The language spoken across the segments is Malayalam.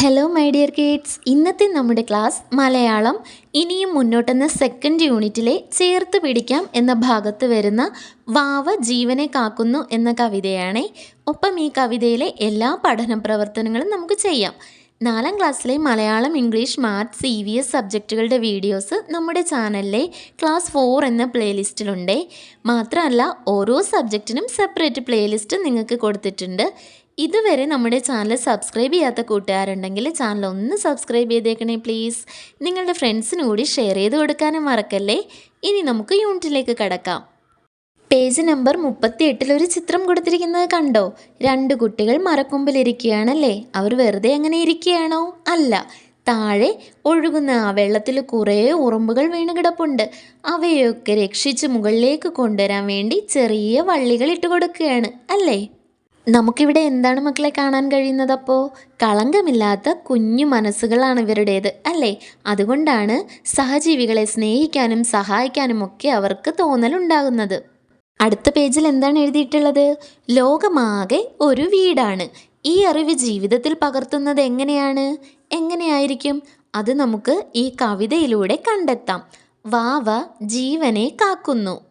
ഹലോ മൈ ഡിയർ കിഡ്സ് ഇന്നത്തെ നമ്മുടെ ക്ലാസ് മലയാളം ഇനിയും മുന്നോട്ടെന്ന സെക്കൻഡ് യൂണിറ്റിലെ ചേർത്ത് പിടിക്കാം എന്ന ഭാഗത്ത് വരുന്ന വാവ ജീവനെ കാക്കുന്നു എന്ന കവിതയാണ്. ഒപ്പം ഈ കവിതയിലെ എല്ലാ പഠന പ്രവർത്തനങ്ങളും നമുക്ക് ചെയ്യാം. നാലാം ക്ലാസ്സിലെ Malayalam English maths C V S സബ്ജക്റ്റുകളുടെ videos നമ്മുടെ ചാനലിലെ ക്ലാസ് ഫോർ എന്ന പ്ലേലിസ്റ്റിലുണ്ട് മാത്രമല്ല ഓരോ സബ്ജക്റ്റിനും സെപ്പറേറ്റ് പ്ലേലിസ്റ്റ് നിങ്ങൾക്ക് കൊടുത്തിട്ടുണ്ട്. ഇതുവരെ നമ്മുടെ ചാനൽ സബ്സ്ക്രൈബ് ചെയ്യാത്ത കൂട്ടുകാരുണ്ടെങ്കിൽ ചാനൽ ഒന്ന് സബ്സ്ക്രൈബ് ചെയ്തേക്കണേ പ്ലീസ് നിങ്ങളുടെ ഫ്രണ്ട്സിന് കൂടി ഷെയർ ചെയ്ത് കൊടുക്കാനും മറക്കല്ലേ? ഇനി നമുക്ക് യൂണിറ്റിലേക്ക് കടക്കാം. പേജ് നമ്പർ മുപ്പത്തി എട്ടിൽ ഒരു ചിത്രം കൊടുത്തിരിക്കുന്നത് കണ്ടോ? രണ്ട് കുട്ടികൾ മരക്കൊമ്പിലിരിക്കുകയാണല്ലേ? അവർ വെറുതെ അങ്ങനെ ഇരിക്കുകയാണോ? അല്ല താഴെ ഒഴുകുന്ന ആ വെള്ളത്തിൽ കുറേ ഉറുമ്പുകൾ വീണ് കിടപ്പുണ്ട് അവയൊക്കെ രക്ഷിച്ച് മുകളിലേക്ക് കൊണ്ടുവരാൻ വേണ്ടി ചെറിയ വള്ളികൾ ഇട്ട് കൊടുക്കുകയാണ് അല്ലേ? നമുക്കിവിടെ എന്താണ് മക്കളെ കാണാൻ കഴിയുന്നത് അപ്പോൾ കളങ്കമില്ലാത്ത കുഞ്ഞു മനസ്സുകളാണ് ഇവരുടേത് അല്ലേ? അതുകൊണ്ടാണ് സഹജീവികളെ സ്നേഹിക്കാനും സഹായിക്കാനും ഒക്കെ അവർക്ക് തോന്നലുണ്ടാകുന്നത്. അടുത്ത പേജിൽ എന്താണ് എഴുതിയിട്ടുള്ളത്? ലോകമാകെ ഒരു വീടാണ്. ഈ അറിവ് ജീവിതത്തിൽ പകർത്തുന്നത് എങ്ങനെയാണ്? എങ്ങനെയായിരിക്കും? അത് നമുക്ക് ഈ കവിതയിലൂടെ കണ്ടെത്താം. വാവ ജീവനെ കാക്കുന്നു.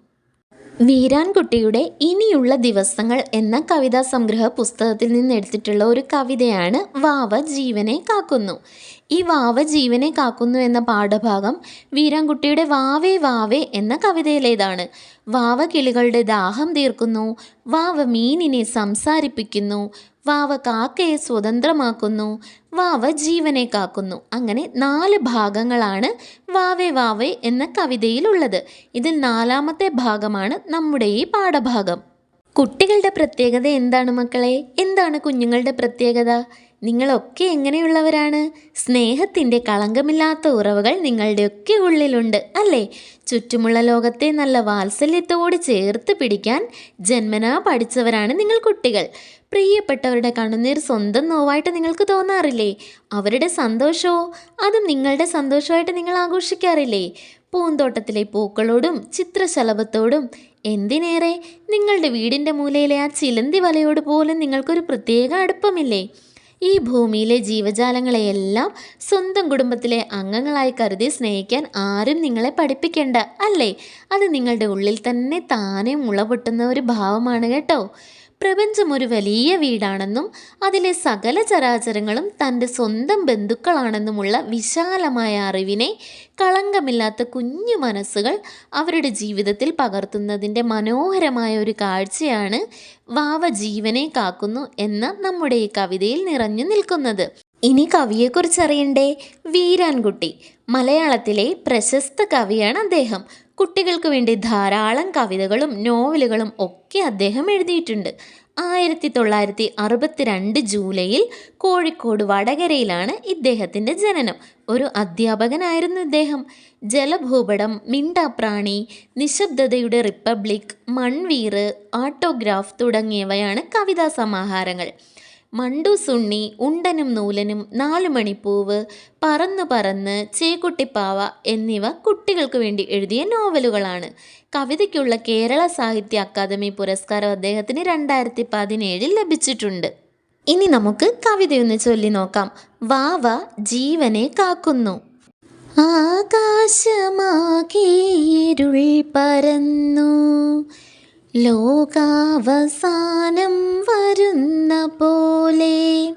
വീരാൻകുട്ടിയുടെ ഇനിയുള്ള ദിവസങ്ങൾ എന്ന കവിതാ സംഗ്രഹ പുസ്തകത്തിൽ നിന്ന് എടുത്തിട്ടുള്ള ഒരു കവിതയാണ് വാവ ജീവനെ കാക്കുന്നു. ഈ വാവ ജീവനെ കാക്കുന്നു എന്ന പാഠഭാഗം വീരാൻകുട്ടിയുടെ വാവേ വാവേ എന്ന കവിതയിലേതാണ്. വാവ കിളികളുടെ ദാഹം തീർക്കുന്നു. വാവ മീനിനെ സംസാരിപ്പിക്കുന്നു. വാവ കാക്കയെ സ്വതന്ത്രമാക്കുന്നു. വാവ ജീവനെ കാക്കുന്നു. അങ്ങനെ നാല് ഭാഗങ്ങളാണ് വാവേ വാവേ എന്ന കവിതയിലുള്ളത്. ഇതിൽ നാലാമത്തെ ഭാഗമാണ് നമ്മുടെ ഈ പാഠഭാഗം. കുട്ടികളുടെ പ്രത്യേകത എന്താണ് മക്കളെ? എന്താണ് കുഞ്ഞുങ്ങളുടെ പ്രത്യേകത? നിങ്ങളൊക്കെ എങ്ങനെയുള്ളവരാണ്? സ്നേഹത്തിന്റെ കളങ്കമില്ലാത്ത ഉറവുകൾ നിങ്ങളുടെയൊക്കെ ഉള്ളിലുണ്ട് അല്ലേ? ചുറ്റുമുള്ള ലോകത്തെ നല്ല വാത്സല്യത്തോട് ചേർത്ത് പിടിക്കാൻ ജന്മനാ പഠിച്ചവരാണ് നിങ്ങൾ കുട്ടികൾ. പ്രിയപ്പെട്ടവരുടെ കണ്ണുനീർ സ്വന്തം നോവായിട്ട് നിങ്ങൾക്ക് തോന്നാറില്ലേ? അവരുടെ സന്തോഷമോ അതും നിങ്ങളുടെ സന്തോഷമായിട്ട് നിങ്ങൾ ആഘോഷിക്കാറില്ലേ? പൂന്തോട്ടത്തിലെ പൂക്കളോടും ചിത്രശലഭത്തോടും എന്തിനേറെ നിങ്ങളുടെ വീടിന്റെ മൂലയിലെ ആ ചിലന്തി വലയോട് പോലും നിങ്ങൾക്കൊരു പ്രത്യേക അടുപ്പമില്ലേ? ഈ ഭൂമിയിലെ ജീവജാലങ്ങളെയെല്ലാം സ്വന്തം കുടുംബത്തിലെ അംഗങ്ങളായി കരുതി സ്നേഹിക്കാൻ ആരും നിങ്ങളെ പഠിപ്പിക്കേണ്ട അല്ലേ? അത് നിങ്ങളുടെ ഉള്ളിൽ തന്നെ താനെ മുളപൊട്ടുന്ന ഒരു ഭാവമാണ് കേട്ടോ. പ്രപഞ്ചം ഒരു വലിയ വീടാണെന്നും അതിലെ സകല ചരാചരങ്ങളും തന്റെ സ്വന്തം ബന്ധുക്കളാണെന്നുമുള്ള വിശാലമായ അറിവിനെ കളങ്കമില്ലാത്ത കുഞ്ഞു മനസ്സുകൾ അവരുടെ ജീവിതത്തിൽ പകർത്തുന്നതിന്റെ മനോഹരമായ ഒരു കാഴ്ചയാണ് വാവ ജീവനെ കാക്കുന്നു എന്ന നമ്മുടെ ഈ കവിതയിൽ നിറഞ്ഞു നിൽക്കുന്നത്. ഇനി കവിയെക്കുറിച്ചറിയണ്ടേ? വീരാൻകുട്ടി മലയാളത്തിലെ പ്രശസ്ത കവിയാണ് അദ്ദേഹം. കുട്ടികൾക്ക് വേണ്ടി ധാരാളം കവിതകളും നോവലുകളും ഒക്കെ അദ്ദേഹം എഴുതിയിട്ടുണ്ട്. ആയിരത്തി തൊള്ളായിരത്തി അറുപത്തിരണ്ട് ജൂലൈയിൽ കോഴിക്കോട് വടകരയിലാണ് ഇദ്ദേഹത്തിന്റെ ജനനം. ഒരു അധ്യാപകനായിരുന്നു ഇദ്ദേഹം. ജലഭൂപടം മിണ്ടാപ്രാണി നിശബ്ദതയുടെ റിപ്പബ്ലിക് മൺവീറ് ആട്ടോഗ്രാഫ് തുടങ്ങിയവയാണ് കവിതാ സമാഹാരങ്ങൾ മണ്ടു സുണ്ണി ഉണ്ടനും നൂലനും നാലു മണിപ്പൂവ് പറന്നു പറന്ന് ചേക്കുട്ടിപ്പാവ എന്നിവ കുട്ടികൾക്ക് വേണ്ടി എഴുതിയ നോവലുകളാണ്. കവിതയ്ക്കുള്ള കേരള സാഹിത്യ അക്കാദമി പുരസ്കാരം അദ്ദേഹത്തിന് രണ്ടായിരത്തി പതിനേഴിൽ ലഭിച്ചിട്ടുണ്ട്. ഇനി നമുക്ക് കവിതയൊന്ന് ചൊല്ലി നോക്കാം. വാവ ജീവനെ കാക്കുന്നു. ആകാശമാകെ ഇരുൾ പരന്നു. ലോകാവസാനം വരുന്ന പോലെ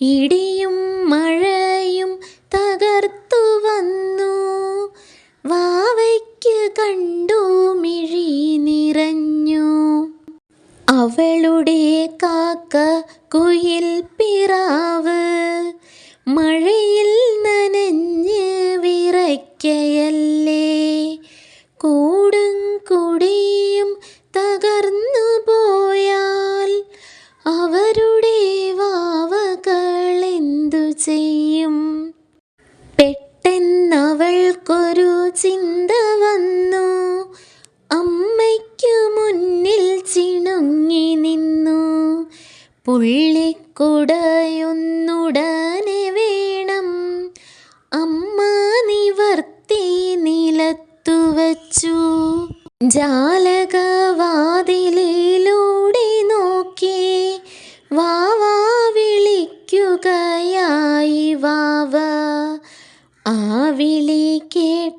ഇടിയും മഴയും തകർത്തു വന്നു. വാവയ്ക്ക് കണ്ടു മിഴി നിറഞ്ഞു. അവളുടെ കാക്ക കുയിൽ പിറാവ്. മഴയിൽ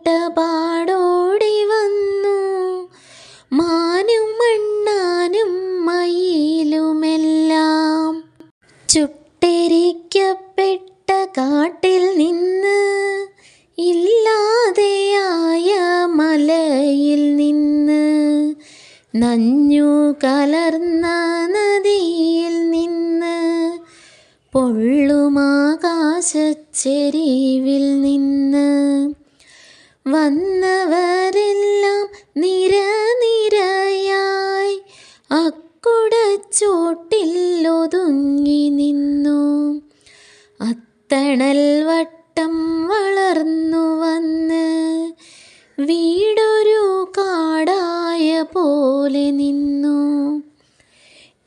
കേട്ട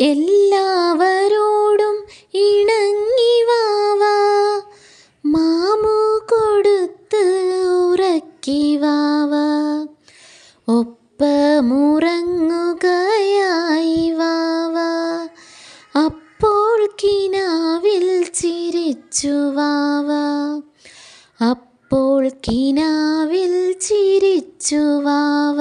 എല്ലാവരോടും ഇണങ്ങി വാവ മാമു കൊടുത്ത് ഉറക്കി വാവ ഒപ്പമുറങ്ങുകയായി വാവ അപ്പോൾ കിനാവിൽ ചിരിച്ചു വാവ അപ്പോൾ കിനാവിൽ ചിരിച്ചു വാവ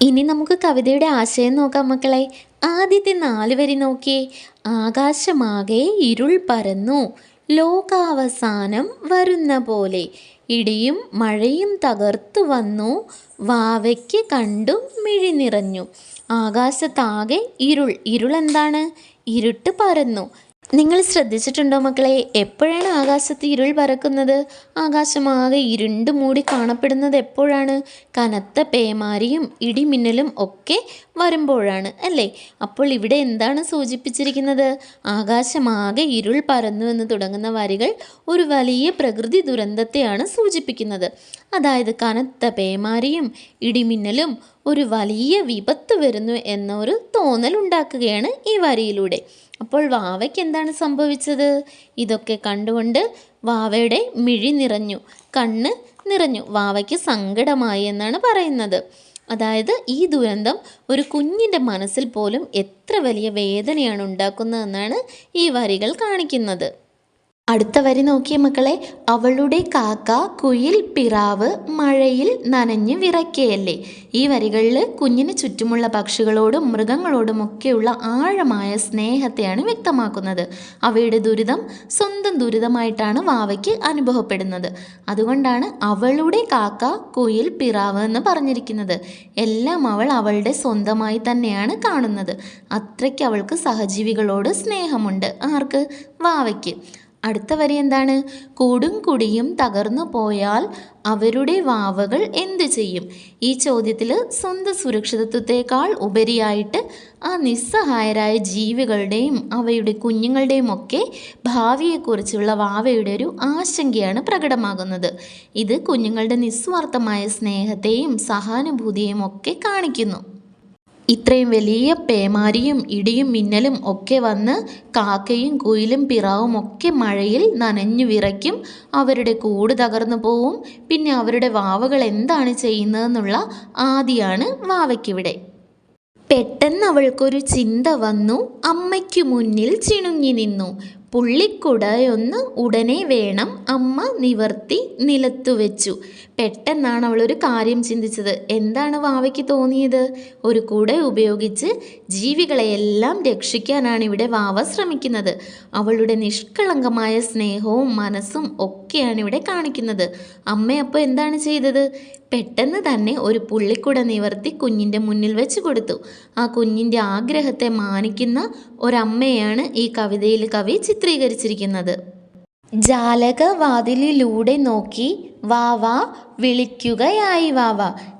ഇനി നമുക്ക് കവിതയുടെ ആശയം നോക്കാം മക്കളെ. ആദ്യത്തെ നാല് വരി നോക്കിയേ. ആകാശമാകെ ഇരുൾ പരന്നു. ലോകാവസാനം വരുന്ന പോലെ. ഇടിയും മഴയും തകർത്തു വന്നു. വാവയ്ക്ക് കണ്ടു മിഴി നിറഞ്ഞു. ആകാശത്താകെ ഇരുൾ. ഇരുൾ എന്താണ്? ഇരുട്ട് പരന്നു. നിങ്ങൾ ശ്രദ്ധിച്ചിട്ടുണ്ടോ മക്കളെ? എപ്പോഴാണ് ആകാശത്ത് ഇരുൾ പറക്കുന്നത് ആകാശമാകെ ഇരുണ്ട് മൂടി കാണപ്പെടുന്നത് എപ്പോഴാണ്? കനത്ത പേമാരിയും ഇടിമിന്നലും ഒക്കെ വരുമ്പോഴാണ് അല്ലേ? അപ്പോൾ ഇവിടെ എന്താണ് സൂചിപ്പിച്ചിരിക്കുന്നത്? ആകാശമാകെ ഇരുൾ പരന്നു എന്ന് തുടങ്ങുന്ന വരികൾ ഒരു വലിയ പ്രകൃതി ദുരന്തത്തെയാണ് സൂചിപ്പിക്കുന്നത്. അതായത് കനത്ത പേമാരിയും ഇടിമിന്നലും ഒരു വലിയ വിപത്ത് വരുന്നു എന്നൊരു തോന്നൽ ഉണ്ടാക്കുകയാണ് ഈ വരിയിലൂടെ. അപ്പോൾ വാവയ്ക്ക് എന്താണ് സംഭവിച്ചത്? ഇതൊക്കെ കണ്ടുകൊണ്ട് വാവയുടെ മിഴി നിറഞ്ഞു കണ്ണ് നിറഞ്ഞു. വാവയ്ക്ക് സങ്കടമായി എന്നാണ് പറയുന്നത്. അതായത് ഈ ദുരന്തം ഒരു കുഞ്ഞിന്റെ മനസ്സിൽ പോലും എത്ര വലിയ വേദനയാണ് ഉണ്ടാക്കുന്നതെന്നാണ് ഈ വരികൾ കാണിക്കുന്നത്. അടുത്ത വരി നോക്കിയ മക്കളെ. അവളുടെ കാക്ക കുയിൽ പിറാവ് മഴയിൽ നനഞ്ഞ് വിറയ്ക്കയല്ലേ. ഈ വരികളിൽ കുഞ്ഞിന് ചുറ്റുമുള്ള പക്ഷികളോടും മൃഗങ്ങളോടും ഒക്കെയുള്ള ആഴമായ സ്നേഹത്തെയാണ് വ്യക്തമാക്കുന്നത്. അവയുടെ ദുരിതം സ്വന്തം ദുരിതമായിട്ടാണ് വാവയ്ക്ക് അനുഭവപ്പെടുന്നത്. അതുകൊണ്ടാണ് അവളുടെ കാക്ക കുയിൽ പിറാവ് എന്ന് പറഞ്ഞിരിക്കുന്നത്. എല്ലാം അവൾ അവളുടെ സ്വന്തമായി തന്നെയാണ് കാണുന്നത്. അത്രയ്ക്ക് അവൾക്ക് സഹജീവികളോട് സ്നേഹമുണ്ട് ആർക്ക്? വാവയ്ക്ക്. അടുത്ത വരി എന്താണ്? കൂടും കുടിയും തകർന്നു പോയാൽ അവരുടെ വാവകൾ എന്ത് ചെയ്യും? ഈ ചോദ്യത്തിൽ സ്വന്തം സുരക്ഷിതത്വത്തെക്കാൾ ഉപരിയായിട്ട് ആ നിസ്സഹായരായ ജീവികളുടെയും അവയുടെ കുഞ്ഞുങ്ങളുടെയും ഒക്കെ ഭാവിയെക്കുറിച്ചുള്ള വാവയുടെ ഒരു ആശങ്കയാണ് പ്രകടമാകുന്നത്. ഇത് കുഞ്ഞുങ്ങളുടെ നിസ്വാർത്ഥമായ സ്നേഹത്തെയും സഹാനുഭൂതിയെയും ഒക്കെ കാണിക്കുന്നു. ഇത്രയും വലിയ പേമാരിയും ഇടിയും മിന്നലും ഒക്കെ വന്ന് കാക്കയും കുയിലും പിറാവും ഒക്കെ മഴയിൽ നനഞ്ഞു വിറയ്ക്കും. അവരുടെ കൂട് തകർന്നു പോവും. പിന്നെ അവരുടെ വാവകൾ എന്താണ് ചെയ്യുന്നതെന്നുള്ള ആദിയാണ് വാവയ്ക്കിവിടെ. പെട്ടെന്ന് അവൾക്കൊരു ചിന്ത വന്നു. അമ്മയ്ക്കു മുന്നിൽ ചിണുങ്ങി നിന്നു. പുള്ളിക്കുടയൊന്ന് ഉടനെ വേണം അമ്മ നിവർത്തി നിലത്തു വെച്ചു പെട്ടെന്നാണ് അവൾ ഒരു കാര്യം ചിന്തിച്ചത്. എന്താണ് വാവയ്ക്ക് തോന്നിയത്? ഒരു കുട ഉപയോഗിച്ച് ജീവികളെയെല്ലാം രക്ഷിക്കാനാണ് ഇവിടെ വാവ ശ്രമിക്കുന്നത്. അവളുടെ നിഷ്കളങ്കമായ സ്നേഹവും മനസ്സും ഒക്കെയാണ് ഇവിടെ കാണിക്കുന്നത് അമ്മയപ്പോൾ എന്താണ് ചെയ്തത്? പെട്ടെന്ന് തന്നെ ഒരു പുള്ളിക്കുട നിവർത്തി കുഞ്ഞിന്റെ മുന്നിൽ വെച്ച് കൊടുത്തു. ആ കുഞ്ഞിന്റെ ആഗ്രഹത്തെ മാനിക്കുന്ന ഒരമ്മയാണ് ഈ കവിതയിൽ കവി ചിത്രീകരിച്ചിരിക്കുന്നത്. ജാലകവാതിലിലൂടെ നോക്കി വാവ വിളിക്കുകയായി വാവ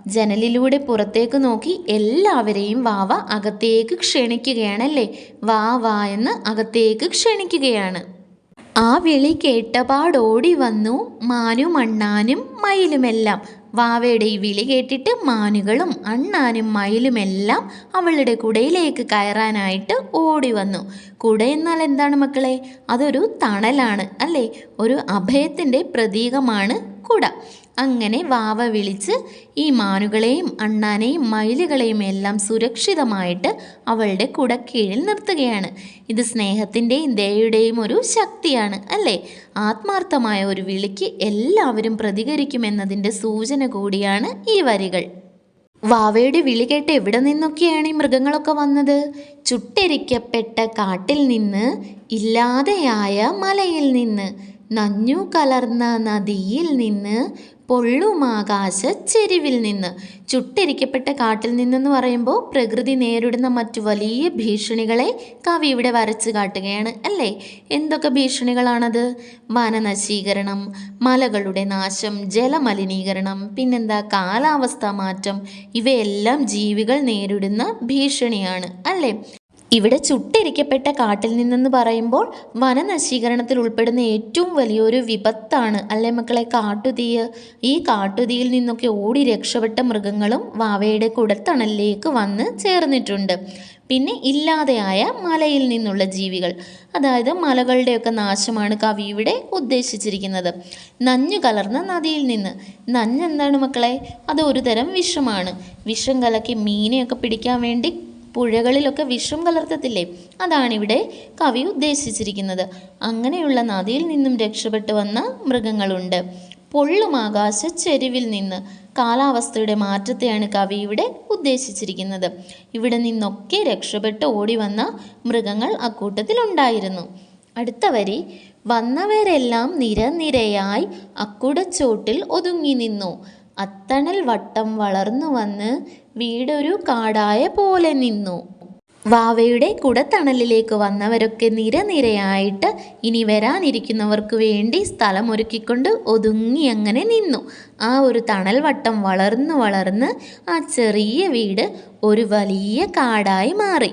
ജനലിലൂടെ പുറത്തേക്ക് നോക്കി എല്ലാവരെയും വാവ അകത്തേക്ക് ക്ഷണിക്കുകയാണല്ലേ? വാ വാ എന്ന് അകത്തേക്ക് ക്ഷണിക്കുകയാണ്. ആ വിളി കേട്ടപാടോടി വന്നു മാനും അണ്ണാനും മയിലുമെല്ലാം. വാവയുടെ ഈ വിളി കേട്ടിട്ട് മാനുകളും അണ്ണാനും മയിലുമെല്ലാം അവളുടെ കുടയിലേക്ക് കയറാനായിട്ട് ഓടി വന്നു. കുട എന്നാൽ എന്താണ് മക്കളെ? അതൊരു തണലാണ് അല്ലേ? ഒരു അഭയത്തിന്റെ പ്രതീകമാണ് കുട. അങ്ങനെ വാവ വിളിച്ച് ഈ മാനുകളെയും അണ്ണാനെയും മയിലുകളെയും എല്ലാം സുരക്ഷിതമായിട്ട് അവളുടെ കുടക്കീഴിൽ നിർത്തുകയാണ്. ഇത് സ്നേഹത്തിന്റെയും ദയയുടെയും ഒരു ശക്തിയാണ് അല്ലേ? ആത്മാർത്ഥമായ ഒരു വിളിക്ക് എല്ലാവരും പ്രതികരിക്കുമെന്നതിന്റെ സൂചന കൂടിയാണ് ഈ വരികൾ. വാവയുടെ വിളി കേട്ട് എവിടെ നിന്നൊക്കെയാണ് ഈ മൃഗങ്ങളൊക്കെ വന്നത്? ചുട്ടരിക്കപ്പെട്ട കാട്ടിൽ നിന്ന് ഇല്ലാതെയായ മലയിൽ നിന്ന് നഞ്ഞു കലർന്ന നദിയിൽ നിന്ന് പൊള്ളുമാകാശ ചെരിവിൽ നിന്ന്. ചുട്ടിരിക്കപ്പെട്ട കാട്ടിൽ നിന്നെന്ന് പറയുമ്പോൾ പ്രകൃതി നേരിടുന്ന മറ്റു വലിയ ഭീഷണികളെ കവി ഇവിടെ വരച്ചു കാട്ടുകയാണ് അല്ലേ? എന്തൊക്കെ ഭീഷണികളാണത്? വനനശീകരണം മലകളുടെ നാശം ജലമലിനീകരണം പിന്നെന്താ കാലാവസ്ഥാ മാറ്റം. ഇവയെല്ലാം ജീവികൾ നേരിടുന്ന ഭീഷണിയാണ് അല്ലേ? ഇവിടെ ചുട്ടിരിക്കപ്പെട്ട കാട്ടിൽ നിന്നെന്ന് പറയുമ്പോൾ വനനശീകരണത്തിൽ ഉൾപ്പെടുന്ന ഏറ്റവും വലിയൊരു വിപത്താണ്. അല്ലേ മക്കളെ? കാട്ടുതീയ്. ഈ കാട്ടുതീയിൽ നിന്നൊക്കെ ഓടി രക്ഷപ്പെട്ട മൃഗങ്ങളും വാവയുടെ കുടത്തണലിലേക്ക് വന്ന് ചേർന്നിട്ടുണ്ട്. പിന്നെ ഇല്ലാതെയായ മലയിൽ നിന്നുള്ള ജീവികൾ. അതായത് മലകളുടെയൊക്കെ നാശമാണ് കവി ഇവിടെ ഉദ്ദേശിച്ചിരിക്കുന്നത്. നഞ്ഞു കലർന്ന നദിയിൽ നിന്ന്. നഞ്ഞെന്താണ് മക്കളെ? അത് ഒരു തരം വിഷമാണ്. വിഷം കലക്കി മീനെയൊക്കെ പിടിക്കാൻ വേണ്ടി പുഴകളിലൊക്കെ വിഷം കലർത്തത്തില്ലേ? അതാണിവിടെ കവി ഉദ്ദേശിച്ചിരിക്കുന്നത്. അങ്ങനെയുള്ള നദിയിൽ നിന്നും രക്ഷപ്പെട്ടു വന്ന മൃഗങ്ങളുണ്ട്. പൊള്ളും ആകാശ ചെരുവിൽ നിന്ന്. കാലാവസ്ഥയുടെ മാറ്റത്തെയാണ് കവി ഇവിടെ ഉദ്ദേശിച്ചിരിക്കുന്നത്. ഇവിടെ നിന്നൊക്കെ രക്ഷപ്പെട്ട് ഓടി വന്ന മൃഗങ്ങൾ അക്കൂട്ടത്തിലുണ്ടായിരുന്നു അടുത്ത വരി വന്നവരെല്ലാം നിരനിരയായി അക്കുടച്ചോട്ടിൽ ഒതുങ്ങി നിന്നു. അത്തണൽ വട്ടം വളർന്നു വന്ന് വീടൊരു കാടായ പോലെ നിന്നു. വാവയുടെ കുടത്തണലിലേക്ക് വന്നവരൊക്കെ നിരനിരയായിട്ട് ഇനി വരാനിരിക്കുന്നവർക്ക് വേണ്ടി സ്ഥലം ഒരുക്കിക്കൊണ്ട് ഒതുങ്ങി അങ്ങനെ നിന്നു. ആ ഒരു തണൽ വട്ടം വളർന്നു വളർന്ന് ആ ചെറിയ വീട് ഒരു വലിയ കാടായി മാറി.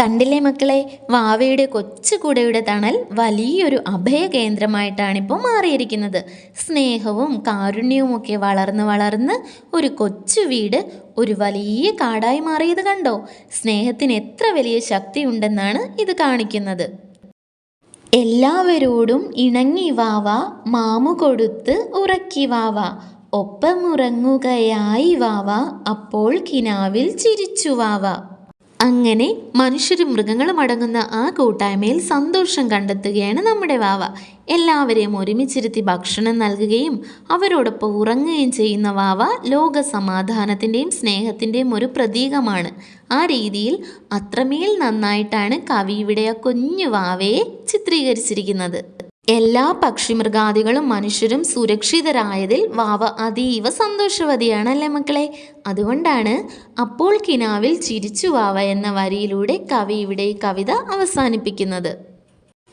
കണ്ടില്ലേ മക്കളെ? വാവയുടെ കൊച്ചു കുടയുടെ തണൽ വലിയൊരു അഭയ കേന്ദ്രമായിട്ടാണിപ്പോൾ മാറിയിരിക്കുന്നത്. സ്നേഹവും കാരുണ്യവും ഒക്കെ വളർന്ന് വളർന്ന് ഒരു കൊച്ചു വീട് ഒരു വലിയ കാടായി മാറിയത് കണ്ടോ? സ്നേഹത്തിന് എത്ര വലിയ ശക്തിയുണ്ടെന്നാണ് ഇത് കാണിക്കുന്നത്. എല്ലാവരോടും ഇണങ്ങി വാവ മാമു കൊടുത്ത് ഉറക്കി വാവ. ഒപ്പമുറങ്ങുകയായി വാവ അപ്പോൾ കിനാവിൽ ചിരിച്ചു വാവ. അങ്ങനെ മനുഷ്യരും മൃഗങ്ങളും അടങ്ങുന്ന ആ കൂട്ടായ്മയിൽ സന്തോഷം കണ്ടെത്തുകയാണ് നമ്മുടെ വാവ. എല്ലാവരെയും ഒരുമിച്ചിരുത്തി ഭക്ഷണം നൽകുകയും അവരോടൊപ്പം ഉറങ്ങുകയും ചെയ്യുന്ന വാവ ലോക സമാധാനത്തിന്റെയും സ്നേഹത്തിന്റെയും ഒരു പ്രതീകമാണ്. ആ രീതിയിൽ അത്രമേൽ നന്നായിട്ടാണ് കവി ഇവിടെ ആ കുഞ്ഞു വാവയെ ചിത്രീകരിച്ചിരിക്കുന്നത്. എല്ലാ പക്ഷിമൃഗാദികളും മനുഷ്യരും സുരക്ഷിതരായതിൽ വാവ അതീവ സന്തോഷവതിയാണ് അല്ലേ മക്കളെ? അതുകൊണ്ടാണ് അപ്പോൾ കിനാവിൽ ചിരിച്ചു വാവ എന്ന വരിയിലൂടെ കവി ഇവിടെ കവിത അവസാനിപ്പിക്കുന്നത്.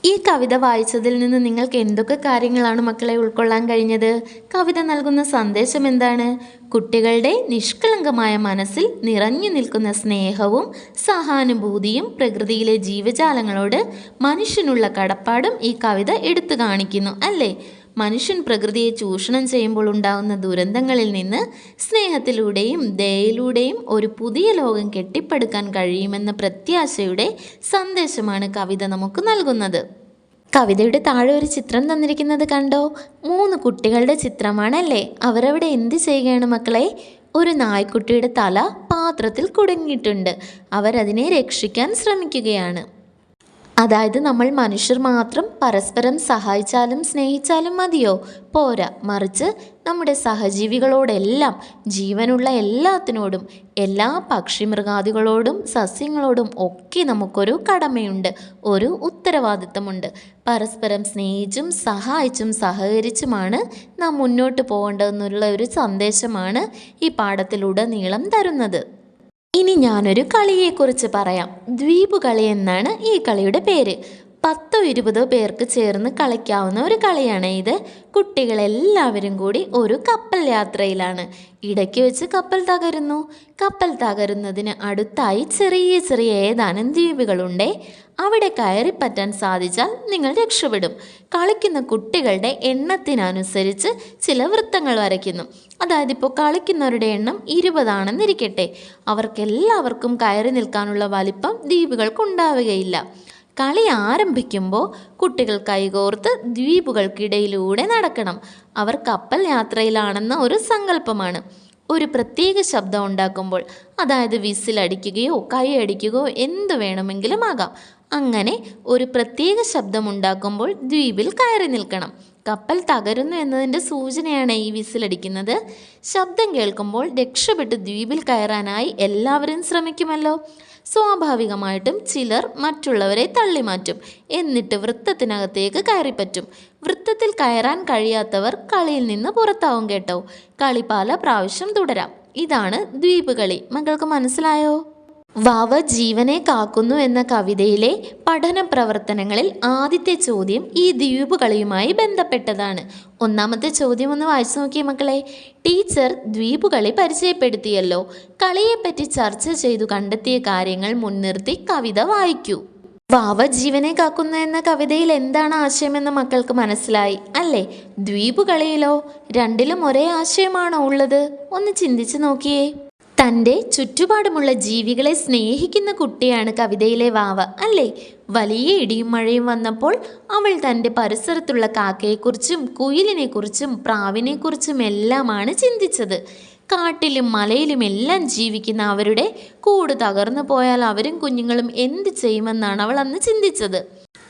ഈ കവിത വായിച്ചതിൽ നിന്ന് നിങ്ങൾക്ക് എന്തൊക്കെ കാര്യങ്ങളാണ് മക്കളെ ഉൾക്കൊള്ളാൻ കഴിഞ്ഞത്? കവിത നൽകുന്ന സന്ദേശം എന്താണ്? കുട്ടികളുടെ നിഷ്കളങ്കമായ മനസ്സിൽ നിറഞ്ഞു നിൽക്കുന്ന സ്നേഹവും സഹാനുഭൂതിയും പ്രകൃതിയിലെ ജീവജാലങ്ങളോട് മനുഷ്യനുള്ള കടപ്പാടും ഈ കവിത എടുത്തു കാണിക്കുന്നു അല്ലേ? മനുഷ്യൻ പ്രകൃതിയെ ചൂഷണം ചെയ്യുമ്പോൾ ഉണ്ടാകുന്ന ദുരന്തങ്ങളിൽ നിന്ന് സ്നേഹത്തിലൂടെയും ദയയിലൂടെയും ഒരു പുതിയ ലോകം കെട്ടിപ്പടുക്കാൻ കഴിയുമെന്ന പ്രത്യാശയുടെ സന്ദേശമാണ് കവിത നമുക്ക് നൽകുന്നത്. കവിതയുടെ താഴെ ഒരു ചിത്രം തന്നിരിക്കുന്നത് കണ്ടോ? മൂന്ന് കുട്ടികളുടെ ചിത്രമാണല്ലേ? അവരവിടെ എന്ത് ചെയ്യുകയാണ് മക്കളെ? ഒരു നായ്ക്കുട്ടിയുടെ തല പാത്രത്തിൽ കുടുങ്ങിയിട്ടുണ്ട്. അവരതിനെ രക്ഷിക്കാൻ ശ്രമിക്കുകയാണ്. അതായത് നമ്മൾ മനുഷ്യർ മാത്രം പരസ്പരം സഹായിച്ചാലും സ്നേഹിച്ചാലും മതിയോ? പോരാ മറിച്ച് നമ്മുടെ സഹജീവികളോടെല്ലാം ജീവനുള്ള എല്ലാത്തിനോടും എല്ലാ പക്ഷി മൃഗാദികളോടും സസ്യങ്ങളോടും ഒക്കെ നമുക്കൊരു കടമയുണ്ട് ഒരു ഉത്തരവാദിത്തമുണ്ട്. പരസ്പരം സ്നേഹിച്ചും സഹായിച്ചും സഹകരിച്ചുമാണ് നാം മുന്നോട്ട് പോകേണ്ടതെന്നുള്ള ഒരു സന്ദേശമാണ് ഈ പാഠത്തിലുടനീളം തരുന്നത്. ഇനി ഞാനൊരു കളിയെക്കുറിച്ച് പറയാം. ദ്വീപ് കളി എന്നാണ് ഈ കളിയുടെ പേര്. പത്തോ ഇരുപതോ പേർക്ക് ചേർന്ന് കളിക്കാവുന്ന ഒരു കളിയാണ് ഇത്. കുട്ടികളെല്ലാവരും കൂടി ഒരു കപ്പൽ യാത്രയിലാണ്. ഇടയ്ക്ക് വെച്ച് കപ്പൽ തകരുന്നു. കപ്പൽ തകരുന്നതിന് അടുത്തായി ചെറിയ ചെറിയ ഏതാനും ദ്വീപുകളുണ്ടേ. അവിടെ കയറിപ്പറ്റാൻ സാധിച്ചാൽ നിങ്ങൾ രക്ഷപ്പെടും. കളിക്കുന്ന കുട്ടികളുടെ എണ്ണത്തിനനുസരിച്ച് ചില വൃത്തങ്ങൾ വരയ്ക്കുന്നു. അതായത് ഇപ്പോൾ കളിക്കുന്നവരുടെ എണ്ണം ഇരുപതാണെന്നിരിക്കട്ടെ. അവർക്കെല്ലാവർക്കും കയറി നിൽക്കാനുള്ള വലിപ്പം ദ്വീപുകൾക്ക് ഉണ്ടാവുകയില്ല. കളി ആരംഭിക്കുമ്പോൾ കുട്ടികൾ കൈകോർത്ത് ദ്വീപുകൾക്കിടയിലൂടെ നടക്കണം. അവർ കപ്പൽ യാത്രയിലാണെന്ന ഒരു സങ്കല്പമാണ്. ഒരു പ്രത്യേക ശബ്ദം ഉണ്ടാക്കുമ്പോൾ അതായത് വിസിലടിക്കുകയോ കൈയടിക്കുകയോ എന്തു വേണമെങ്കിലും ആകാം. അങ്ങനെ ഒരു പ്രത്യേക ശബ്ദമുണ്ടാക്കുമ്പോൾ ദ്വീപിൽ കയറി നിൽക്കണം. കപ്പൽ തകരുന്നു എന്നതിന്റെ സൂചനയാണ് ഈ വിസിലടിക്കുന്നത്. ശബ്ദം കേൾക്കുമ്പോൾ രക്ഷപ്പെട്ട് ദ്വീപിൽ കയറാനായി എല്ലാവരും ശ്രമിക്കുമല്ലോ. സ്വാഭാവികമായിട്ടും ചിലർ മറ്റുള്ളവരെ തള്ളിമാറ്റും. എന്നിട്ട് വൃത്തത്തിനകത്തേക്ക് കയറിപ്പറ്റും. വൃത്തത്തിൽ കയറാൻ കഴിയാത്തവർ കളിയിൽ നിന്ന് പുറത്താവും കേട്ടോ. കളി പല പ്രാവശ്യം തുടരാം. ഇതാണ് ദ്വീപ് കളി. മകൾക്ക് മനസ്സിലായോ? വാവ ജീവനെ കാക്കുന്നു എന്ന കവിതയിലെ പഠന പ്രവർത്തനങ്ങളിൽ ആദ്യത്തെ ചോദ്യം ഈ ദ്വീപ് കളിയുമായി ബന്ധപ്പെട്ടതാണ്. ഒന്നാമത്തെ ചോദ്യം ഒന്ന് വായിച്ചു നോക്കിയേ മക്കളെ. ടീച്ചർ ദ്വീപ് കളി പരിചയപ്പെടുത്തിയല്ലോ. കളിയെപ്പറ്റി ചർച്ച ചെയ്തു കണ്ടെത്തിയ കാര്യങ്ങൾ മുൻനിർത്തി കവിത വായിക്കൂ. വാവ ജീവനെ കാക്കുന്നു എന്ന കവിതയിൽ എന്താണ് ആശയമെന്ന് മക്കൾക്ക് മനസ്സിലായി അല്ലേ? ദ്വീപ് കളിയിലോ രണ്ടിലും ഒരേ ആശയമാണോ ഉള്ളത്? ഒന്ന് ചിന്തിച്ചു നോക്കിയേ. തന്റെ ചുറ്റുപാടുമുള്ള ജീവികളെ സ്നേഹിക്കുന്ന കുട്ടിയാണ് കവിതയിലെ വാവ അല്ലേ? വലിയ ഇടിയും മഴയും വന്നപ്പോൾ അവൾ തന്റെ പരിസരത്തുള്ള കാക്കയെക്കുറിച്ചും കുയിലിനെക്കുറിച്ചും പ്രാവിനെക്കുറിച്ചും എല്ലാമാണ് ചിന്തിച്ചത്. കാട്ടിലും മലയിലും എല്ലാം ജീവിക്കുന്ന അവരുടെ കൂട് തകർന്നു പോയാൽ അവരും കുഞ്ഞുങ്ങളും എന്ത് ചെയ്യുമെന്നാണ് അവൾ അന്ന് ചിന്തിച്ചത്.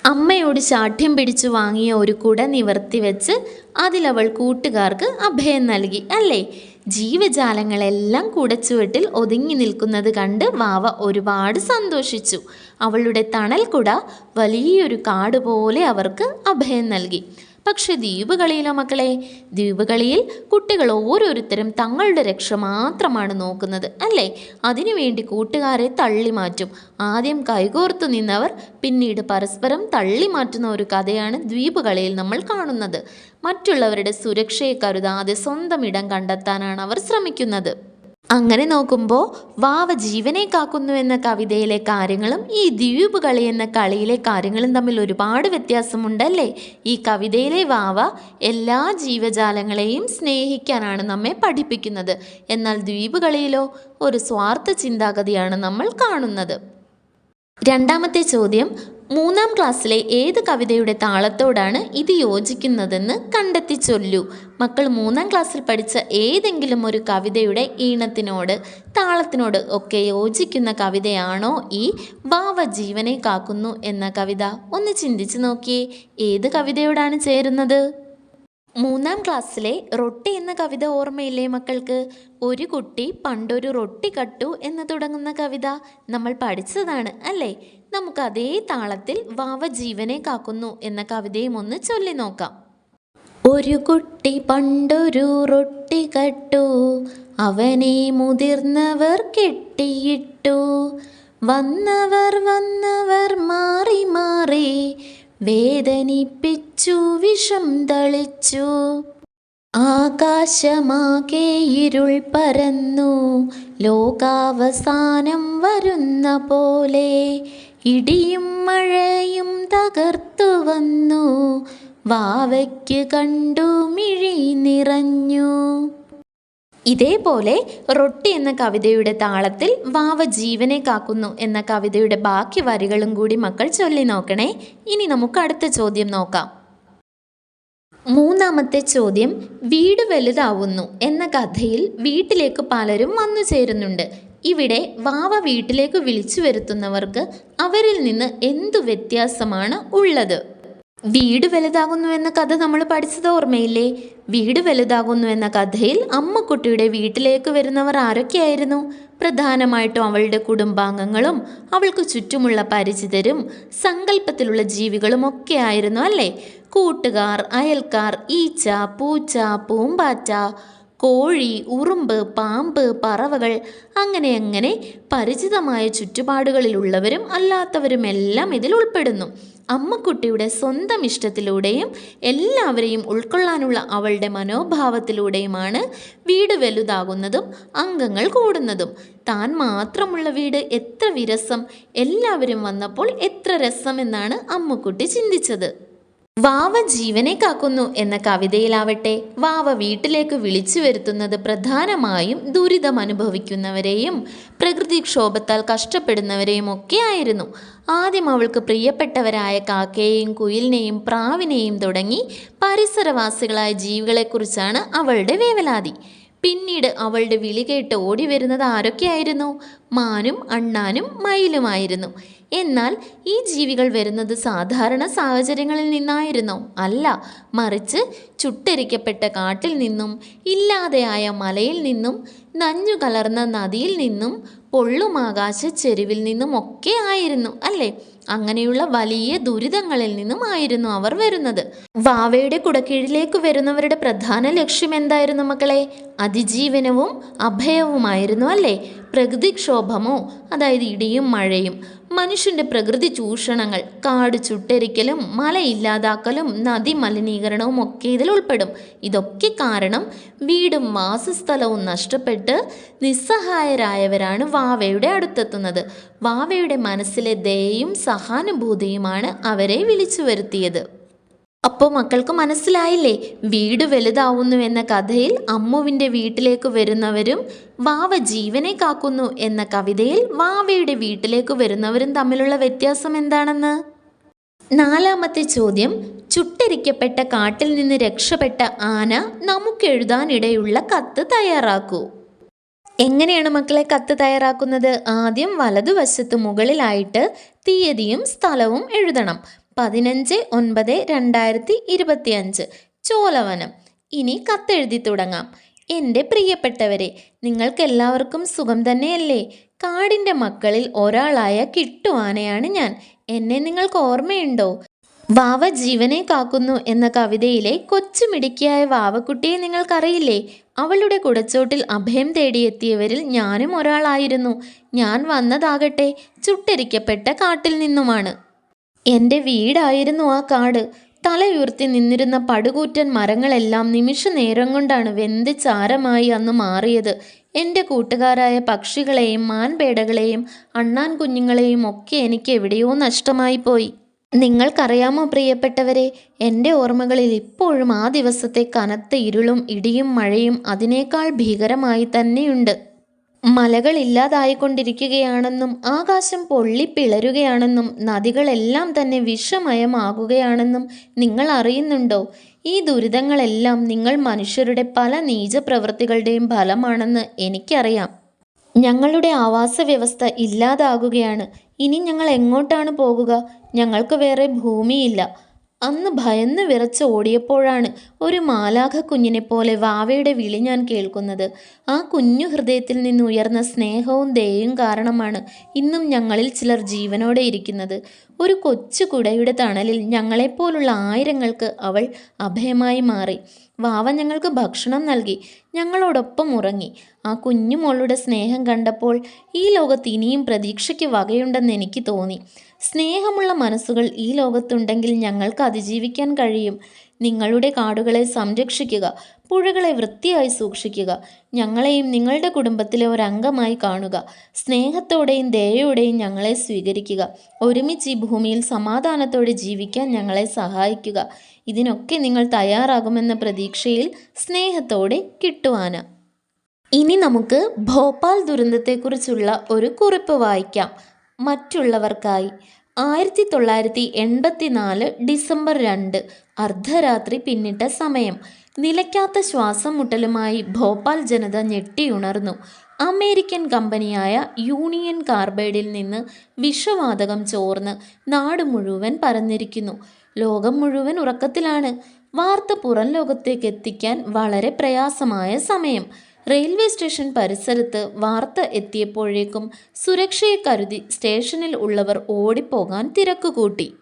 അമ്മയോട് ശാഠ്യം പിടിച്ചു വാങ്ങിയ ഒരു കുട നിവർത്തി വെച്ച് അതിലവൾ കൂട്ടുകാർക്ക് അഭയം നൽകി അല്ലേ? ജീവജാലങ്ങളെല്ലാം കുടച്ചുവട്ടിൽ ഒതുങ്ങി നിൽക്കുന്നത് കണ്ട് വാവ ഒരുപാട് സന്തോഷിച്ചു. അവളുടെ തണൽ കുട വലിയൊരു കാട് പോലെ അവർക്ക് അഭയം നൽകി. പക്ഷെ ദ്വീപ് കളിയിലോ മക്കളെ ദ്വീപ് കളിയിൽ കുട്ടികൾ ഓരോരുത്തരും തങ്ങളുടെ രക്ഷ മാത്രമാണ് നോക്കുന്നത് അല്ലേ? അതിനുവേണ്ടി കൂട്ടുകാരെ തള്ളി മാറ്റും ആദ്യം കൈകോർത്തു നിന്നവർ പിന്നീട് പരസ്പരം തള്ളി മാറ്റുന്ന ഒരു കഥയാണ് ദ്വീപ് കളിയിൽ നമ്മൾ കാണുന്നത്. മറ്റുള്ളവരുടെ സുരക്ഷയെ കരുതാതെ സ്വന്തം ഇടം കണ്ടെത്താനാണ് അവർ ശ്രമിക്കുന്നത്. അങ്ങനെ നോക്കുമ്പോൾ വാവ ജീവനെ കാക്കുന്നു എന്ന കവിതയിലെ കാര്യങ്ങളും ഈ ദ്വീപ് കളി എന്ന കളിയിലെ കാര്യങ്ങളും തമ്മിൽ ഒരുപാട് വ്യത്യാസമുണ്ടല്ലേ? ഈ കവിതയിലെ വാവ എല്ലാ ജീവജാലങ്ങളെയും സ്നേഹിക്കാനാണ് നമ്മെ പഠിപ്പിക്കുന്നത്. എന്നാൽ ദ്വീപ് കളിയിലോ ഒരു സ്വാർത്ഥ ചിന്താഗതിയാണ് നമ്മൾ കാണുന്നത്. രണ്ടാമത്തെ ചോദ്യം മൂന്നാം ക്ലാസ്സിലെ ഏത് കവിതയുടെ താളത്തോടാണ് ഇത് യോജിക്കുന്നതെന്ന് കണ്ടെത്തി ചൊല്ലൂ. മക്കൾ മൂന്നാം ക്ലാസ്സിൽ പഠിച്ച ഏതെങ്കിലും ഒരു കവിതയുടെ ഈണത്തിനോട് താളത്തിനോട് ഒക്കെ യോജിക്കുന്ന കവിതയാണോ ഈ വാവ ജീവനെ കാക്കുന്നു എന്ന കവിത? ഒന്ന് ചിന്തിച്ചു നോക്കിയേ ഏത് കവിതയോടാണ് ചേരുന്നത്? മൂന്നാം ക്ലാസ്സിലെ റൊട്ടി എന്ന കവിത ഓർമ്മയില്ലേ മക്കൾക്ക്? ഒരു കുട്ടി പണ്ടൊരു റൊട്ടി കട്ടു എന്ന് തുടങ്ങുന്ന കവിത നമ്മൾ പഠിച്ചതാണ് അല്ലേ? നമുക്ക് അതേ താളത്തിൽ വാവ ജീവനെ കാക്കുന്നു എന്ന കവിതയും ഒന്ന് ചൊല്ലി നോക്കാം. ഒരു കുട്ടി പണ്ടൊരു റൊട്ടി കട്ടു അവനെ മുതിർന്നവർ കെട്ടിയിട്ടു. വന്നവർ വന്നവർ മാറി മാറി വേദനിപ്പിച്ചു വിഷം തളിച്ചു. ആകാശമാകെ ഇരുൾ പരന്നു. ലോകാവസാനം വരുന്ന പോലെ ഇടിയും മഴയും തകർത്തു വന്നു. വാവയ്ക്ക് കണ്ടു മിഴി നിറഞ്ഞു ഇതേപോലെ റൊട്ടി എന്ന കവിതയുടെ താളത്തിൽ വാവ ജീവനെ കാക്കുന്നു എന്ന കവിതയുടെ ബാക്കി വരികളും കൂടി മക്കൾ ചൊല്ലി നോക്കണേ. ഇനി നമുക്ക് അടുത്ത ചോദ്യം നോക്കാം. മൂന്നാമത്തെ ചോദ്യം വീട് വലുതാവുന്നു എന്ന കഥയിൽ വീട്ടിലേക്ക് പലരും വന്നു ചേരുന്നുണ്ട്. ഇവിടെ വാവ വീട്ടിലേക്ക് വിളിച്ചു വരുത്തുന്നവർക്ക് അവരിൽ നിന്ന് എന്തു വ്യത്യാസമാണ് ഉള്ളത്? വീട് വലുതാകുന്നു എന്ന കഥ നമ്മൾ പഠിച്ചത് ഓർമ്മയില്ലേ? വീട് വലുതാകുന്നു എന്ന കഥയിൽ അമ്മക്കുട്ടിയുടെ വീട്ടിലേക്ക് വരുന്നവർ ആരൊക്കെയായിരുന്നു? പ്രധാനമായിട്ടും അവളുടെ കുടുംബാംഗങ്ങളും അവൾക്ക് ചുറ്റുമുള്ള പരിചിതരും സങ്കല്പത്തിലുള്ള ജീവികളും ഒക്കെ ആയിരുന്നു അല്ലേ? കൂട്ടുകാർ അയൽക്കാർ ഈച്ച പൂച്ച പൂമ്പാറ്റ കോഴി ഉറുമ്പ് പാമ്പ് പറവകൾ അങ്ങനെ അങ്ങനെ പരിചിതമായ ചുറ്റുപാടുകളിലുള്ളവരും അല്ലാത്തവരുമെല്ലാം ഇതിൽ ഉൾപ്പെടുന്നു. അമ്മക്കുട്ടിയുടെ സ്വന്തം ഇഷ്ടത്തിലൂടെയും എല്ലാവരെയും ഉൾക്കൊള്ളാനുള്ള അവളുടെ മനോഭാവത്തിലൂടെയുമാണ് വീട് വലുതാകുന്നതും അംഗങ്ങൾ കൂടുന്നതും. താൻ മാത്രമുള്ള വീട് എത്ര വിരസം എല്ലാവരും വന്നപ്പോൾ എത്ര രസം എന്നാണ് അമ്മക്കുട്ടി ചിന്തിച്ചത്. വാവ ജീവനെ കാക്കുന്നു എന്ന കവിതയിലാവട്ടെ വാവ വീട്ടിലേക്ക് വിളിച്ചു വരുത്തുന്നത് പ്രധാനമായും ദുരിതം അനുഭവിക്കുന്നവരെയും പ്രകൃതിക്ഷോഭത്താൽ കഷ്ടപ്പെടുന്നവരെയും ഒക്കെ ആയിരുന്നു. ആദ്യം അവൾക്ക് പ്രിയപ്പെട്ടവരായ കാക്കയെയും കുയിലിനെയും പ്രാവിനെയും തുടങ്ങി പരിസരവാസികളായ ജീവികളെക്കുറിച്ചാണ് അവളുടെ വേവലാതി. പിന്നീട് അവളുടെ വിളി കേട്ട് ഓടി വരുന്നത് ആരൊക്കെയായിരുന്നു? മാനും അണ്ണാനും മയിലുമായിരുന്നു. എന്നാൽ ഈ ജീവികൾ വരുന്നത് സാധാരണ സാഹചര്യങ്ങളിൽ നിന്നായിരുന്നോ? അല്ല. മറിച്ച് ചുട്ടരിക്കപ്പെട്ട കാട്ടിൽ നിന്നും ഇല്ലാതെയായ മലയിൽ നിന്നും നഞ്ഞു കലർന്ന നദിയിൽ നിന്നും പൊള്ളുമാകാശ ചെരുവിൽ നിന്നും ഒക്കെ ആയിരുന്നു അല്ലേ? അങ്ങനെയുള്ള വലിയ ദുരിതങ്ങളിൽ നിന്നും ആയിരുന്നു അവർ വരുന്നത്. വാവയുടെ കുടക്കീഴിലേക്ക് വരുന്നവരുടെ പ്രധാന ലക്ഷ്യം എന്തായിരുന്നു മക്കളെ? അതിജീവനവും അഭയവുമായിരുന്നു അല്ലേ? പ്രകൃതിക്ഷോഭമോ അതായത് ഇടിയും മഴയും മനുഷ്യന്റെ പ്രകൃതി ചൂഷണങ്ങൾ കാട് ചുട്ടരിക്കലും മലയില്ലാതാക്കലും നദി മലിനീകരണവും ഒക്കെ ഇതിൽ ഉൾപ്പെടും. ഇതൊക്കെ കാരണം വീടും വാസസ്ഥലവും നഷ്ടപ്പെട്ട് നിസ്സഹായരായവരാണ് വാവയുടെ അടുത്തെത്തുന്നത്. വാവയുടെ മനസ്സിലെ ദയയും സഹാനുഭൂതിയുമാണ് അവരെ വിളിച്ചു വരുത്തിയത് അപ്പോൾ മക്കൾക്ക് മനസ്സിലായില്ലേ? വീട് വലുതാവുന്നു എന്ന കഥയിൽ അമ്മുവിന്റെ വീട്ടിലേക്ക് വരുന്നവരും വാവ ജീവനെ കാക്കുന്നു എന്ന കവിതയിൽ വാവയുടെ വീട്ടിലേക്ക് വരുന്നവരും തമ്മിലുള്ള വ്യത്യാസം എന്താണെന്ന്? നാലാമത്തെ ചോദ്യം ചുട്ടരിക്കപ്പെട്ട കാട്ടിൽ നിന്ന് രക്ഷപ്പെട്ട ആന നമുക്ക് നമുക്കെഴുതാനിടയുള്ള കത്ത് തയ്യാറാക്കൂ. എങ്ങനെയാണ് മക്കളെ കത്ത് തയ്യാറാക്കുന്നത്? ആദ്യം വലതുവശത്ത് മുകളിലായിട്ട് തീയതിയും സ്ഥലവും എഴുതണം. പതിനഞ്ച് ഒൻപത് രണ്ടായിരത്തി ഇരുപത്തിയഞ്ച്. ചോലവനം. ഇനി കത്തെഴുതി തുടങ്ങാം. എന്റെ പ്രിയപ്പെട്ടവരെ നിങ്ങൾക്കെല്ലാവർക്കും സുഖം തന്നെയല്ലേ? കാടിന്റെ മക്കളിൽ ഒരാളായ കിട്ടുവാനയാണ് ഞാൻ. എന്നെ നിങ്ങൾക്ക് ഓർമ്മയുണ്ടോ? വാവ ജീവനെ കാക്കുന്നു എന്ന കവിതയിലെ കൊച്ചുമിടുക്കിയായ വാവക്കുട്ടിയെ നിങ്ങൾക്കറിയില്ലേ? അവളുടെ കുടച്ചോട്ടിൽ അഭയം തേടിയെത്തിയവരിൽ ഞാനും ഒരാളായിരുന്നു. ഞാൻ വന്നതാകട്ടെ ചുട്ടരിക്കപ്പെട്ട കാട്ടിൽ നിന്നുമാണ്. എന്റെ വീടായിരുന്നു ആ കാട്. തലയുയർത്തി നിന്നിരുന്ന പടുകൂറ്റൻ മരങ്ങളെല്ലാം നിമിഷ നേരം കൊണ്ടാണ് വെന്ത് ചാരമായി അന്ന് മാറിയത്. എന്റെ കൂട്ടുകാരായ പക്ഷികളെയും മാൻപേടകളെയും അണ്ണാൻ കുഞ്ഞുങ്ങളെയും ഒക്കെ എനിക്ക് എവിടെയോ നഷ്ടമായി പോയി. നിങ്ങൾക്കറിയാമോ പ്രിയപ്പെട്ടവരെ എന്റെ ഓർമ്മകളിൽ ഇപ്പോഴും ആ ദിവസത്തെ കനത്ത ഇരുളും ഇടിയും മഴയും അതിനേക്കാൾ ഭീകരമായി തന്നെയുണ്ട്. മലകൾ ഇല്ലാതായിക്കൊണ്ടിരിക്കുകയാണെന്നും ആകാശം പൊള്ളിപ്പിളരുകയാണെന്നും നദികളെല്ലാം തന്നെ വിഷമയമാകുകയാണെന്നും നിങ്ങൾ അറിയുന്നുണ്ടോ? ഈ ദുരിതങ്ങളെല്ലാം നിങ്ങൾ മനുഷ്യരുടെ പല നീചപ്രവൃത്തികളുടെയും ഫലമാണെന്ന് എനിക്കറിയാം. ഞങ്ങളുടെ ആവാസ വ്യവസ്ഥ ഇല്ലാതാകുകയാണ്. ഇനി ഞങ്ങൾ എങ്ങോട്ടാണ് പോകുക? ഞങ്ങൾക്ക് വേറെ ഭൂമിയില്ല. അന്ന് ഭയന്ന് വിറച്ച് ഓടിയപ്പോഴാണ് ഒരു മാലാഖ കുഞ്ഞിനെ പോലെ വാവയുടെ വിളി ഞാൻ കേൾക്കുന്നത്. ആ കുഞ്ഞു ഹൃദയത്തിൽ നിന്ന് ഉയർന്ന സ്നേഹവും ദയയും കാരണമാണ് ഇന്നും ഞങ്ങളിൽ ചിലർ ജീവനോടെ ഇരിക്കുന്നത്. ഒരു കൊച്ചു കുടയുടെ തണലിൽ ഞങ്ങളെപ്പോലുള്ള ആയിരങ്ങൾക്ക് അവൾ അഭയമായി മാറി. വാവ ഞങ്ങൾക്ക് ഭക്ഷണം നൽകി. ഞങ്ങളോടൊപ്പം ഉറങ്ങി. ആ കുഞ്ഞുമോളുടെ സ്നേഹം കണ്ടപ്പോൾ ഈ ലോകത്ത് ഇനിയും പ്രതീക്ഷയ്ക്ക് വകയുണ്ടെന്ന് എനിക്ക് തോന്നി. സ്നേഹമുള്ള മനസ്സുകൾ ഈ ലോകത്തുണ്ടെങ്കിൽ ഞങ്ങൾക്ക് അതിജീവിക്കാൻ കഴിയും. നിങ്ങളുടെ കാടുകളെ സംരക്ഷിക്കുക. പുഴകളെ വൃത്തിയായി സൂക്ഷിക്കുക. ഞങ്ങളെയും നിങ്ങളുടെ കുടുംബത്തിലെ ഒരംഗമായി കാണുക. സ്നേഹത്തോടെയും ദയയോടെയും ഞങ്ങളെ സ്വീകരിക്കുക. ഒരുമിച്ച് ഈ ഭൂമിയിൽ സമാധാനത്തോടെ ജീവിക്കാൻ ഞങ്ങളെ സഹായിക്കുക. ഇതിനൊക്കെ നിങ്ങൾ തയ്യാറാകുമെന്ന പ്രതീക്ഷയിൽ സ്നേഹത്തോടെ കിട്ടുവാന. ഇനി നമുക്ക് ഭോപ്പാൽ ദുരന്തത്തെക്കുറിച്ചുള്ള ഒരു കുറിപ്പ് വായിക്കാം. മറ്റുള്ളവർക്കായി. ആയിരത്തി തൊള്ളായിരത്തി എൺപത്തി നാല് ഡിസംബർ രണ്ട് അർദ്ധരാത്രി പിന്നിട്ട സമയം. നിലയ്ക്കാത്ത ശ്വാസം മുട്ടലുമായി ഭോപ്പാൽ ജനത ഞെട്ടിയുണർന്നു. അമേരിക്കൻ കമ്പനിയായ യൂണിയൻ കാർബൈഡിൽ നിന്ന് വിഷവാതകം ചോർന്ന് നാട് മുഴുവൻ പരന്നിരിക്കുന്നു. ലോകം മുഴുവൻ ഉറക്കത്തിലാണ്. വാർത്ത പുറം ലോകത്തേക്ക് എത്തിക്കാൻ വളരെ പ്രയാസമായ സമയം. റെയിൽവേ സ്റ്റേഷൻ പരിസരത്ത് വാർത്ത എത്തിയപ്പോഴേക്കും സുരക്ഷയെ കരുതി സ്റ്റേഷനിൽ ഉള്ളവർ ഓടിപ്പോകാൻ തിരക്കുകൂട്ടി.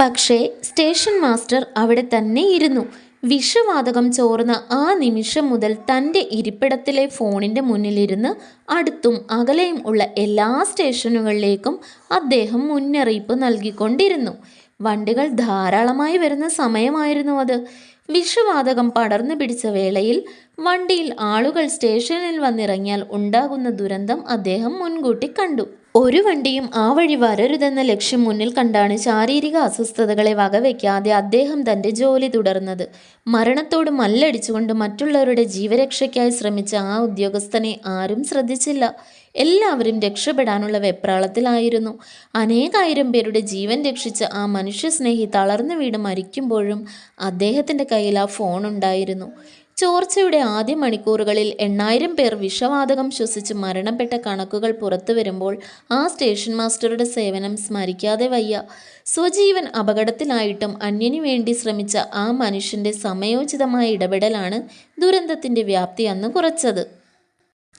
പക്ഷേ സ്റ്റേഷൻ മാസ്റ്റർ അവിടെ തന്നെ ഇരുന്നു. വിഷവാതകം ചോർന്ന ആ നിമിഷം മുതൽ തന്റെ ഇരിപ്പിടത്തിലെ ഫോണിന്റെ മുന്നിലിരുന്ന് അടുത്തും അകലെയും ഉള്ള എല്ലാ സ്റ്റേഷനുകളിലേക്കും അദ്ദേഹം മുന്നറിയിപ്പ് നൽകിക്കൊണ്ടിരുന്നു. വണ്ടികൾ ധാരാളമായി വരുന്ന സമയമായിരുന്നു അത്. വിഷവാതകം പടർന്നു പിടിച്ച വേളയിൽ വണ്ടിയിൽ ആളുകൾ സ്റ്റേഷനിൽ വന്നിറങ്ങിയാൽ ഉണ്ടാകുന്ന ദുരന്തം അദ്ദേഹം മുൻകൂട്ടി കണ്ടു. ഒരു വണ്ടിയും ആ വഴി വരരുതെന്ന ലക്ഷ്യം മുന്നിൽ കണ്ടാണ് ശാരീരിക അസ്വസ്ഥതകളെ വകവയ്ക്കാതെ അദ്ദേഹം തന്റെ ജോലി തുടർന്നത്. മരണത്തോട് മല്ലടിച്ചുകൊണ്ട് മറ്റുള്ളവരുടെ ജീവരക്ഷയ്ക്കായി ശ്രമിച്ച ആ ഉദ്യോഗസ്ഥനെ ആരും ശ്രദ്ധിച്ചില്ല. എല്ലാവരും രക്ഷപ്പെടാനുള്ള വെപ്രാളത്തിലായിരുന്നു. അനേകായിരം പേരുടെ ജീവൻ രക്ഷിച്ച ആ മനുഷ്യസ്നേഹി തളർന്നു വീട് മരിക്കുമ്പോഴും അദ്ദേഹത്തിന്റെ കയ്യിൽ ആ ഫോൺ ഉണ്ടായിരുന്നു. ചോർച്ചയുടെ ആദ്യ മണിക്കൂറുകളിൽ എണ്ണായിരം പേർ വിഷവാതകം ശ്വസിച്ച് മരണപ്പെട്ട കണക്കുകൾ പുറത്തു വരുമ്പോൾ ആ സ്റ്റേഷൻ മാസ്റ്ററുടെ സേവനം സ്മരിക്കാതെ വയ്യ. സ്വജീവൻ അപകടത്തിലായിട്ടും അന്യനു വേണ്ടി ശ്രമിച്ച ആ മനുഷ്യന്റെ സമയോചിതമായ ഇടപെടലാണ് ദുരന്തത്തിന്റെ വ്യാപ്തി അന്ന് കുറച്ചത്.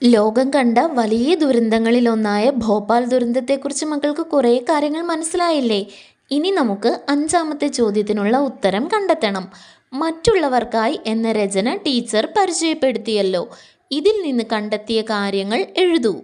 ലോകം കണ്ട വലിയ ദുരന്തങ്ങളിലൊന്നായ ഭോപ്പാൽ ദുരന്തത്തെക്കുറിച്ച് മക്കൾക്ക് കുറേ കാര്യങ്ങൾ മനസ്സിലായില്ലേ? ഇനി നമുക്ക് അഞ്ചാമത്തെ ചോദ്യത്തിനുള്ള ഉത്തരം കണ്ടെത്തണം. മറ്റുള്ളവർക്കായി എന്ന രചന ടീച്ചർ പരിചയപ്പെടുത്തിയല്ലോ. ഇതിൽ നിന്ന് കണ്ടെത്തിയ കാര്യങ്ങൾ എഴുതൂ.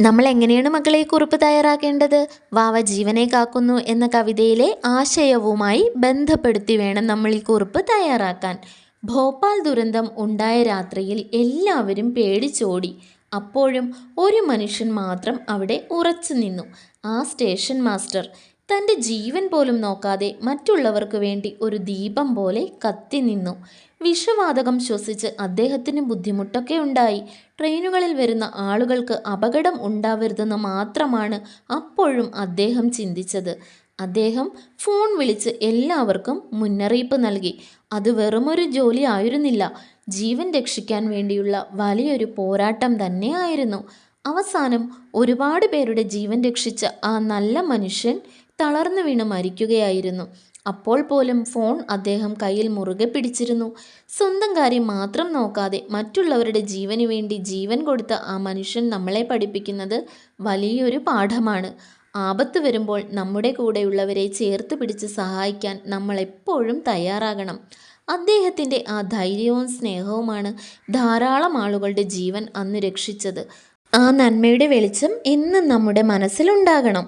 നമ്മൾ എങ്ങനെയാണ് മക്കളെ കുറിപ്പ് തയ്യാറാക്കേണ്ടത്? വാവ ജീവനെ കാക്കുന്നു എന്ന കവിതയിലെ ആശയവുമായി ബന്ധപ്പെടുത്തി വേണം നമ്മൾ ഈ കുറിപ്പ് തയ്യാറാക്കാൻ. ഭോപ്പാൽ ദുരന്തം ഉണ്ടായ രാത്രിയിൽ എല്ലാവരും പേടിച്ചോടി. അപ്പോഴും ഒരു മനുഷ്യൻ മാത്രം അവിടെ ഉറച്ചു നിന്നു. ആ സ്റ്റേഷൻ മാസ്റ്റർ തന്റെ ജീവൻ പോലും നോക്കാതെ മറ്റുള്ളവർക്ക് വേണ്ടി ഒരു ദീപം പോലെ കത്തി നിന്നു. വിഷവാതകം ശ്വസിച്ച് അദ്ദേഹത്തിന് ബുദ്ധിമുട്ടൊക്കെ ഉണ്ടായി. ട്രെയിനുകളിൽ വരുന്ന ആളുകൾക്ക് അപകടം ഉണ്ടാവരുതെന്ന് മാത്രമാണ് അപ്പോഴും അദ്ദേഹം ചിന്തിച്ചത്. അദ്ദേഹം ഫോൺ വിളിച്ച് എല്ലാവർക്കും മുന്നറിയിപ്പ് നൽകി. അത് വെറുമൊരു ജോലി ആയിരുന്നില്ല. ജീവൻ രക്ഷിക്കാൻ വേണ്ടിയുള്ള വലിയൊരു പോരാട്ടം തന്നെയായിരുന്നു അവസാനം ഒരുപാട് പേരുടെ ജീവൻ രക്ഷിച്ച ആ നല്ല മനുഷ്യൻ തളർന്നു വീണ് മരിക്കുകയായിരുന്നു. അപ്പോൾ പോലും ഫോൺ അദ്ദേഹം കയ്യിൽ മുറുകെ പിടിച്ചിരുന്നു. സ്വന്തം കാര്യം മാത്രം നോക്കാതെ മറ്റുള്ളവരുടെ ജീവന് വേണ്ടി ജീവൻ കൊടുത്ത ആ മനുഷ്യൻ നമ്മളെ പഠിപ്പിക്കുന്നത് വലിയൊരു പാഠമാണ്. ആപത്ത് വരുമ്പോൾ നമ്മുടെ കൂടെയുള്ളവരെ ചേർത്ത് പിടിച്ച് സഹായിക്കാൻ നമ്മൾ എപ്പോഴും തയ്യാറാകണം. അദ്ദേഹത്തിന്റെ ആ ധൈര്യവും സ്നേഹവുമാണ് ധാരാളം ആളുകളുടെ ജീവൻ അന്ന് രക്ഷിച്ചത്. ആ നന്മയുടെ വെളിച്ചം എന്നും നമ്മുടെ മനസ്സിലുണ്ടാകണം.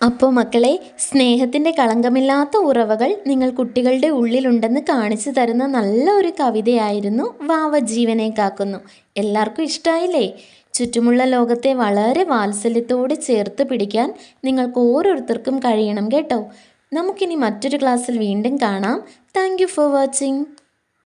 അപ്പോൾ മക്കളെ സ്നേഹത്തിന്റെ കളങ്കമില്ലാത്ത ഉറവകൾ നിങ്ങൾ കുട്ടികളുടെ ഉള്ളിലുണ്ടെന്ന് കാണിച്ചു തരുന്ന നല്ല ഒരു കവിതയായിരുന്നു വാവ ജീവനെ കാക്കുന്നു. എല്ലാവർക്കും ഇഷ്ടമായില്ലേ ചുറ്റുമുള്ള ലോകത്തെ വളരെ വാത്സല്യത്തോടെ ചേർത്ത് പിടിക്കാൻ നിങ്ങൾക്ക് ഓരോരുത്തർക്കും കഴിയണം കേട്ടോ. നമുക്കിനി മറ്റൊരു ക്ലാസ്സിൽ വീണ്ടും കാണാം. Thank for watching